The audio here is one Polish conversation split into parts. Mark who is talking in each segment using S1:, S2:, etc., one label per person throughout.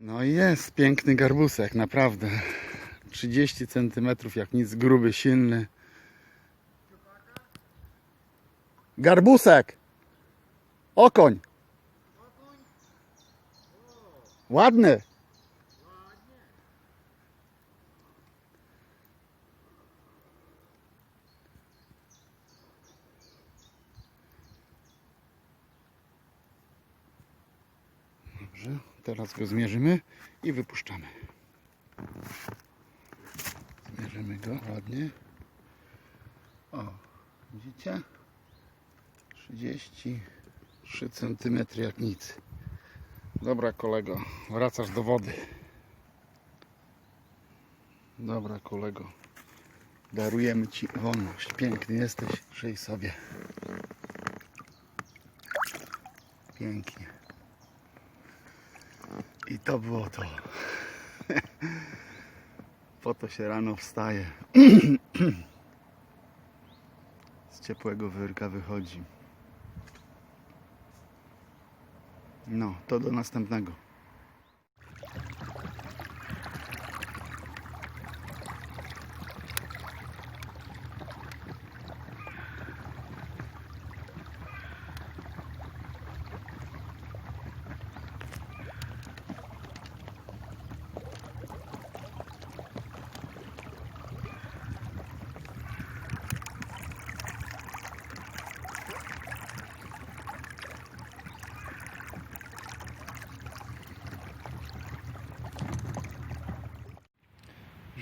S1: No jest piękny garbusek, naprawdę. 30 cm, jak nic, gruby, silny. Garbusek! Okoń! Ładny! Dobrze, teraz go zmierzymy i wypuszczamy. Zmierzymy go ładnie. O, widzicie? 33 cm jak nic. Dobra kolego, wracasz do wody. Dobra kolego, darujemy Ci wolność. Piękny jesteś, żyj sobie. Pięknie. I to było to. Po to się rano wstaje. Z ciepłego wyrka wychodzi. No, to do następnego.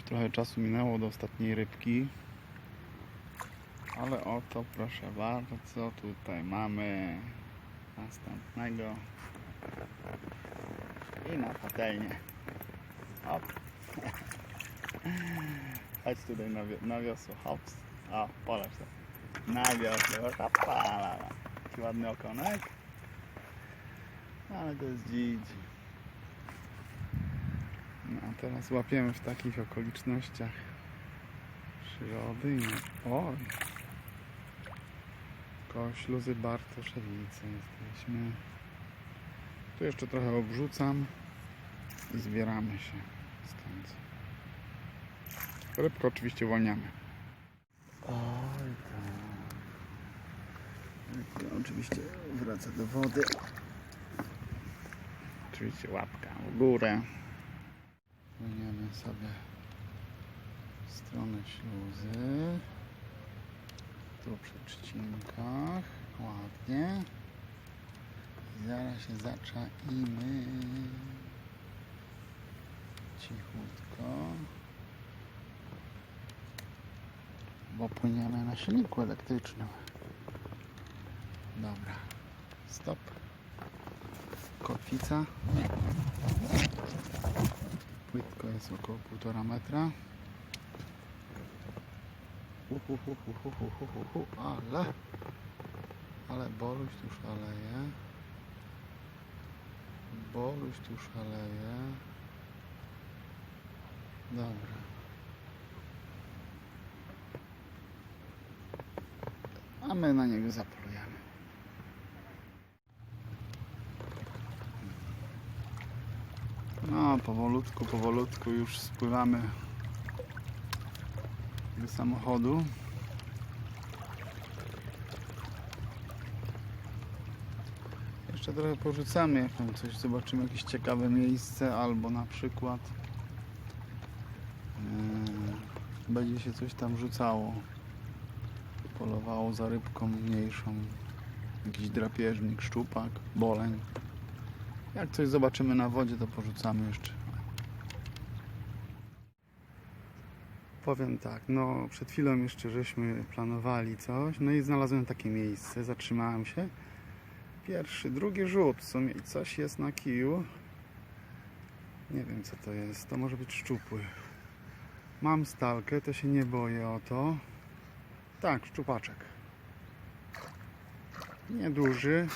S1: Trochę czasu minęło do ostatniej rybki. Ale oto proszę bardzo, tutaj mamy następnego. I na patelnię. Hop. Chodź tutaj na, wi- na wiosło. Hops. O, poleć to. Na wiosło. Hopala. Taki ładny okonek. Ale to jest dzidzi. Teraz łapiemy w takich okolicznościach przyrody. Oj! Koło śluzy Bartoszewice jesteśmy. Tu jeszcze trochę obrzucam i zbieramy się stąd. Rybkę oczywiście uwalniamy. Oj tak. Oczywiście wraca do wody. Oczywiście łapka w górę. Płyniemy sobie w stronę śluzy. Tu przy trzcinkach. Ładnie. Zaraz się zaczaimy. Cichutko. Bo płyniemy na silniku elektrycznym. Dobra. Stop. Kotwica. Płytko jest około 1,5 metra. Uhuhuhuhuhuhuhu, ale, ale Boluś tu szaleje. Boluś tu szaleje. Dobra. A my na niego zapolujemy. No, powolutku, powolutku już spływamy do samochodu. Jeszcze trochę porzucamy, jak tam coś zobaczymy, jakieś ciekawe miejsce, albo na przykład yy, będzie się coś tam rzucało, polowało za rybką mniejszą, jakiś drapieżnik, szczupak, boleń. Jak coś zobaczymy na wodzie, to porzucamy jeszcze. Powiem tak, no przed chwilą jeszcze żeśmy planowali coś, no i znalazłem takie miejsce, zatrzymałem się. Pierwszy, drugi rzut, w sumie i coś jest na kiju. Nie wiem co to jest, to może być szczupły. Mam stalkę, to się nie boję o to. Tak, szczupaczek. Nieduży,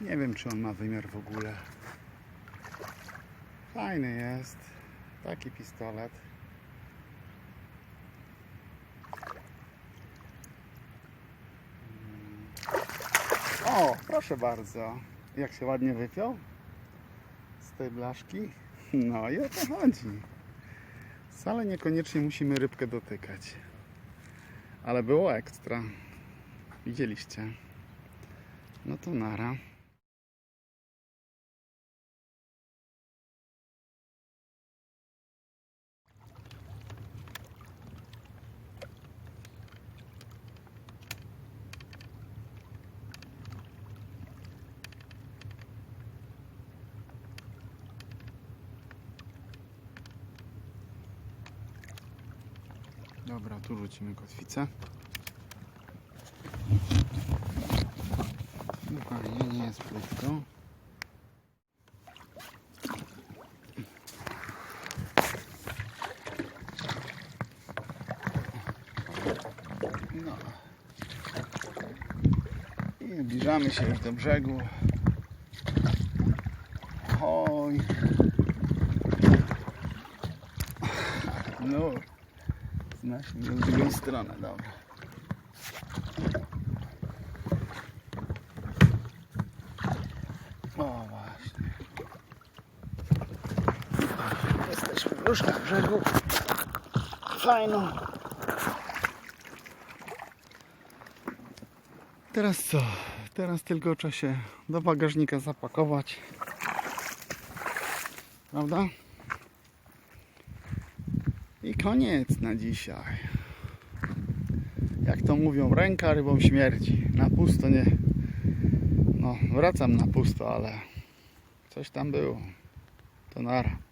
S1: nie wiem, czy on ma wymiar w ogóle. Fajny jest. Taki pistolet. Mm. O, proszę bardzo. Jak się ładnie wypiął? z tej blaszki. No i o to chodzi. Wcale niekoniecznie musimy rybkę dotykać. Ale było ekstra. Widzieliście. No to nara. Dobra, tu rzucimy kotwicę. Fajnie, nie jest płytko. No. I zbliżamy się już do brzegu. Oj. No. Z drugiej strony, dobra. O właśnie. Jesteśmy już na brzegu. Fajno. Teraz co? Teraz tylko trzeba się do bagażnika zapakować. Prawda? Koniec na dzisiaj. Jak to mówią, ręka rybą śmierdzi. Na pusto nie. No, wracam na pusto, ale coś tam było. To nara.